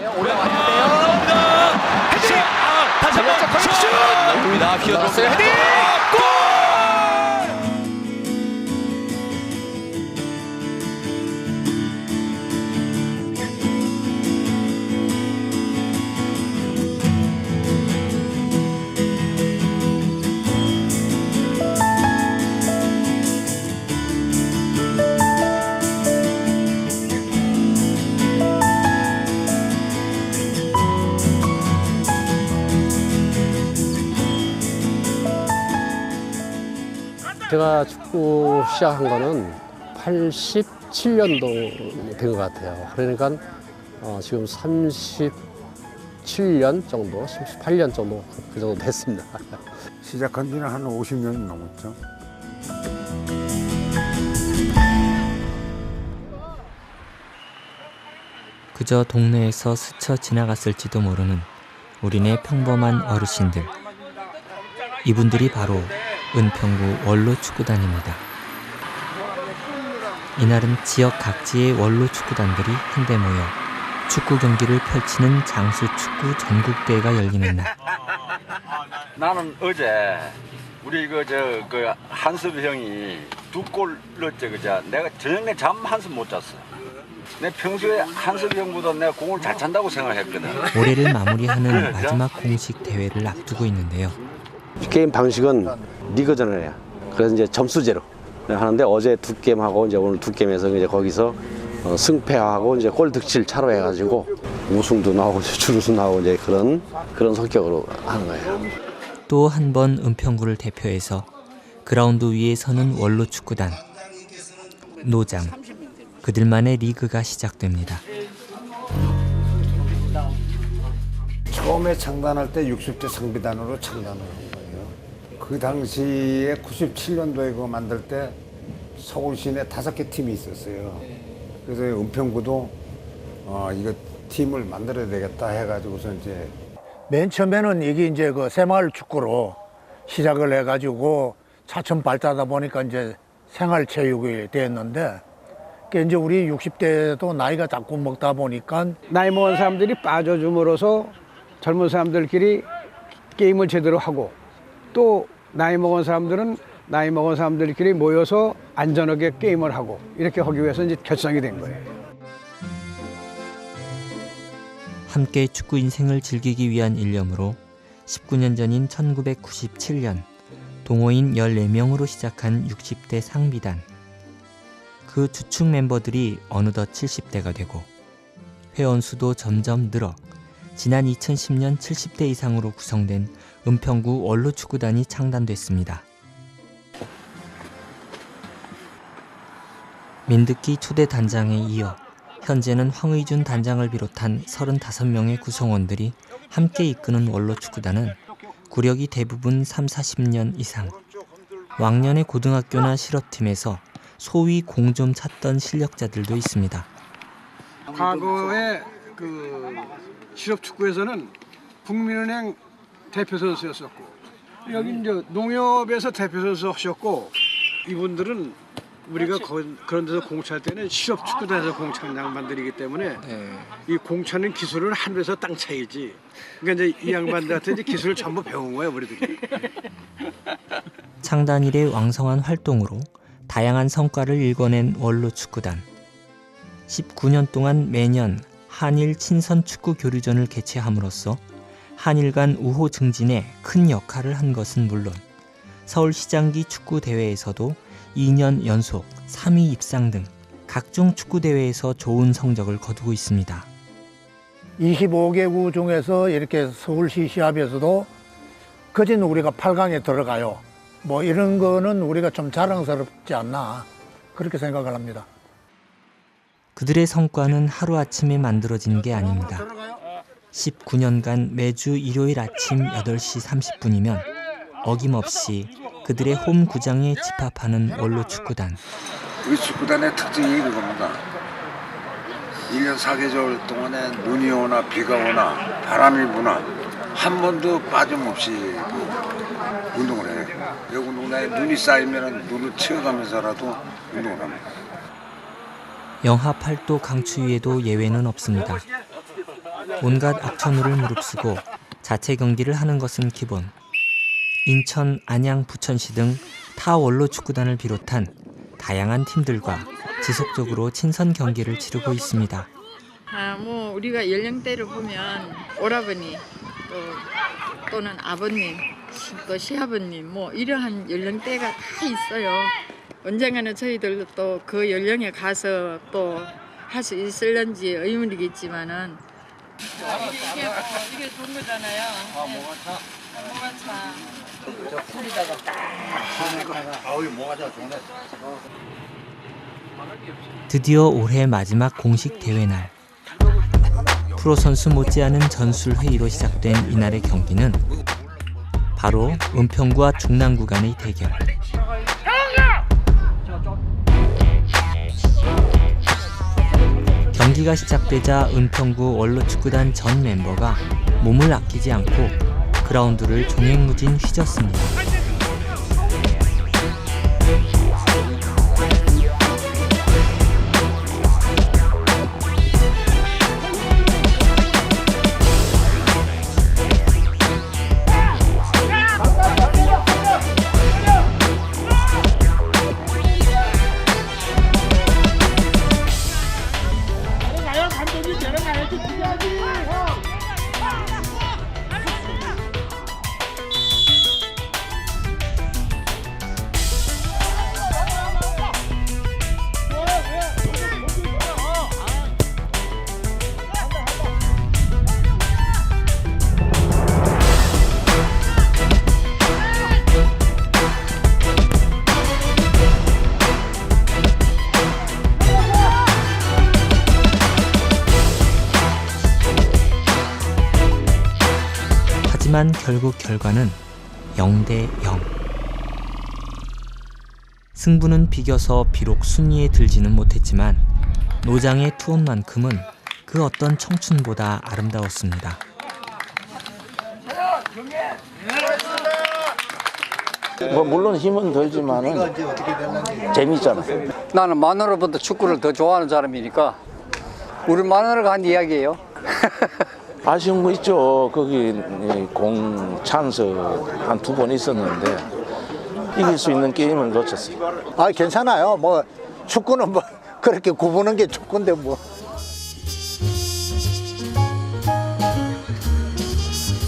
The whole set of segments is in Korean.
올라옵니다. 헤딩. 아, 다시 한번 슛. 옵니다. 기어들었어요. 헤딩. 제가 축구 시작한 거는 87년도 된 것 같아요. 그러니까 어, 지금 37년 정도, 38년 정도 그 정도 됐습니다. 시작한 지는 한 50년이 넘었죠. 그저 동네에서 스쳐 지나갔을지도 모르는 우리네 평범한 어르신들. 이분들이 바로 은평구 원로 축구단입니다. 이날은 지역 각지의 원로 축구단들이 한데 모여 축구 경기를 펼치는 장수 축구 전국대회가 열리는 날. 나는 어제 우리 그저그 한섭 형이 두 골 넣었지 그자 내가 저녁 내잠 한숨 못 잤어. 내 평소에 한섭 형보다 내가 공을 잘 찬다고 생각했거든. 올해를 마무리하는 마지막 공식 대회를 앞두고 있는데요. 게임 방식은 리그전을 해요. 그래서 이제 점수제로 하는데 어제 두 게임 하고 이제 오늘 두 게임에서 이제 거기서 어, 승패하고 이제 골 득실 차로 해가지고 우승도 나오고 준우승 나오고 이제 그런 그런 성격으로 하는 거예요. 또 한 번 은평구를 대표해서 그라운드 위에 서는 원로 축구단 노장 그들만의 리그가 시작됩니다. 처음에 창단할 때 60대 상비단으로 창단을. 그 당시에 97년도에 그거 만들 때 서울 시내 다섯 개 팀이 있었어요. 그래서 은평구도 어, 이거 팀을 만들어야 되겠다 해가지고서 이제 맨 처음에는 이게 이제 그 새마을 축구로 시작을 해가지고 차츰 발달하다 보니까 이제 생활체육이 됐는데 그 이제 우리 60대도 나이가 자꾸 먹다 보니까 나이 먹은 사람들이 빠져줌으로써 젊은 사람들끼리 게임을 제대로 하고 또 나이 먹은 사람들은 나이 먹은 사람들끼리 모여서 안전하게 게임을 하고 이렇게 하기 위해서 이제 결성이 된 거예요. 함께 축구 인생을 즐기기 위한 일념으로 19년 전인 1997년 동호인 14명으로 시작한 60대 상비단. 그 주축 멤버들이 어느덧 70대가 되고 회원 수도 점점 늘어 지난 2010년 70대 이상으로 구성된 은평구 원로축구단이 창단됐습니다. 민득기 초대 단장에 이어 현재는 황의준 단장을 비롯한 35명의 구성원들이 함께 이끄는 원로축구단은 구력이 대부분 3, 40년 이상. 왕년의 고등학교나 실업팀에서 소위 공 좀 찾던 실력자들도 있습니다. 과거에 그 실업 축구에서는 국민은행 대표 선수였었고 여기 이제 농협에서 대표 선수 하셨고 이분들은 우리가 거- 그런 데서 공차할 때는 실업 축구단에서 공차는 양반들이기 때문에 이 공차는 기술을 하늘에서 땅 차이지. 그러니까 이제 이 양반들한테 이제 기술을 전부 배운 거예요, 우리들이. 창단 이래 왕성한 활동으로 다양한 성과를 일궈낸 원로 축구단. 19년 동안 매년 한일 친선 축구 교류전을 개최함으로써 한일 간 우호 증진에 큰 역할을 한 것은 물론 서울시장기 축구 대회에서도 2년 연속 3위 입상 등 각종 축구 대회에서 좋은 성적을 거두고 있습니다. 25개국 중에서 이렇게 서울시 시합에서도 거진 우리가 8강에 들어가요. 뭐 이런 거는 우리가 좀 자랑스럽지 않나 그렇게 생각을 합니다. 그들의 성과는 하루아침에 만들어진 게 아닙니다. 19년간 매주 일요일 아침 8시 30분이면 어김없이 그들의 홈 구장에 집합하는 원로 축구단. 우리 축구단의 특징이 그겁니다. 1년 4계절 동안에 눈이 오나 비가 오나 바람이 부나 한 번도 빠짐없이 그 운동을 해요. 여기 운동장에 눈이 쌓이면 눈을 치워가면서라도 운동을 합니다. 영하 8도 강추위에도 예외는 없습니다. 온갖 악천후를 무릅쓰고 자체 경기를 하는 것은 기본. 인천, 안양, 부천시 등 타 원로 축구단을 비롯한 다양한 팀들과 지속적으로 친선 경기를 치르고 있습니다. 아, 뭐 우리가 연령대를 보면 오라버니 또 또는 아버님 또 시아버님 뭐 이러한 연령대가 다 있어요. 언젠가는 저희들도 또 그 연령에 가서 또 할 수 있을런지 의문이겠지만은 이게 뭐 이게 좋은 거잖아요. 아 뭐가 차? 뭐가 차? 드디어 올해 마지막 공식 대회 날. 프로 선수 못지않은 전술 회의로 시작된 이날의 경기는 바로 은평구와 중랑구 간의 대결. 경기가 시작되자 은평구 원로축구단 전 멤버가 몸을 아끼지 않고 그라운드를 종횡무진 휘졌습니다. 결국 결과는 0대 0. 승부는 비겨서 비록 순위에 들지는 못했지만 노장의 투혼만큼은 그 어떤 청춘보다 아름다웠습니다. 뭐 물론 힘은 들지만은 재밌잖아. 나는 마누라보다 축구를 더 좋아하는 사람이니까 우리 마누라가 한 이야기예요. 아쉬운 거 있죠. 거기 이공 찬스 한 두 번 있었는데 이길 수 있는 게임을 놓쳤어요. 아 괜찮아요. 뭐 축구는 뭐 그렇게 구부는 게 축구인데 뭐.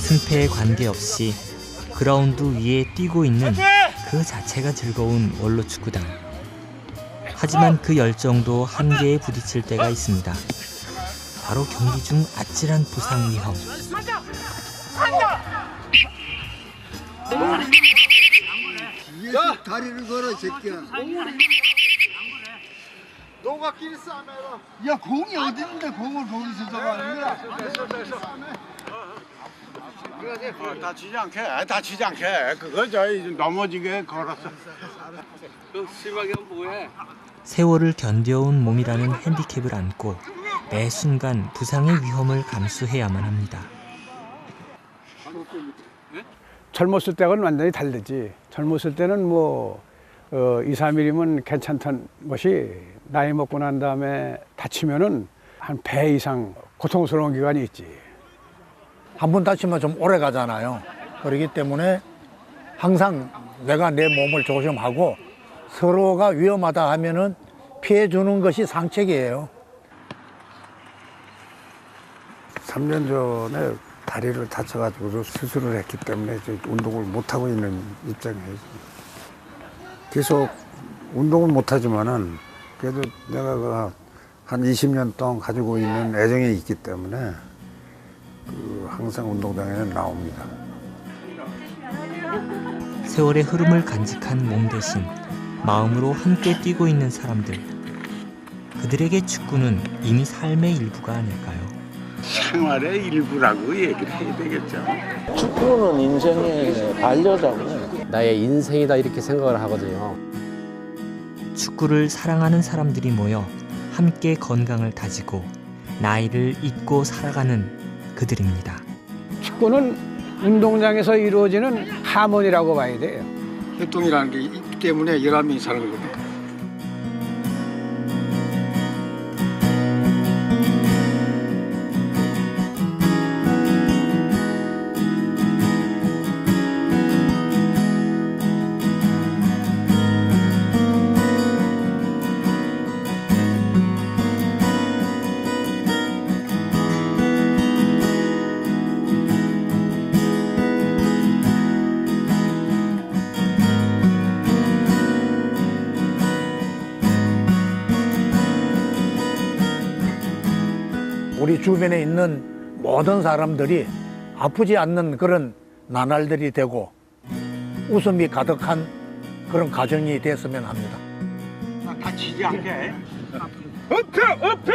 승패에 관계없이 그라운드 위에 뛰고 있는 그 자체가 즐거운 원로 축구단. 하지만 그 열정도 한계에 부딪힐 때가 있습니다. 바로 경기 중 아찔한 부상 위험. 다리를 걸어 새끼야. 야 공이 어디 있는데 공을 거기서 잡아? 다치지 않게, 다치지 않게. 그거 저 넘어지게 걸었어. 세월을 견뎌온 몸이라는 핸디캡을 안고 매 순간 부상의 위험을 감수해야만 합니다. 젊었을 때하고는 완전히 다르지. 젊었을 때는 뭐 어, 2, 3일이면 괜찮던 것이 나이 먹고 난 다음에 다치면은 한 배 이상 고통스러운 기간이 있지. 한 번 다치면 좀 오래 가잖아요. 그렇기 때문에 항상 내가 내 몸을 조심하고 서로가 위험하다 하면은 피해 주는 것이 상책이에요. 3년 전에 다리를 다쳐가지고 수술을 했기 때문에 운동을 못하고 있는 입장이에요. 계속 운동을 못하지만은 그래도 내가 그한 20년 동안 가지고 있는 애정이 있기 때문에 그 항상 운동장에는 나옵니다. 세월의 흐름을 간직한 몸 대신 마음으로 함께 뛰고 있는 사람들. 그들에게 축구는 이미 삶의 일부가 아닐까요? 생활의 일부라고 얘기를 해야 되겠죠. 축구는 인생의 반려자고 나의 인생이다 이렇게 생각을 하거든요. 축구를 사랑하는 사람들이 모여 함께 건강을 다지고 나이를 잊고 살아가는 그들입니다. 축구는 운동장에서 이루어지는 하모니라고 봐야 돼요. 협동이라는 게 있기 때문에 11명이 사는 거거든요. 주변에 있는 모든 사람들이 아프지 않는 그런 나날들이 되고 웃음이 가득한 그런 가정이 됐으면 합니다. 다치지 않게. 엎혀! 엎혀!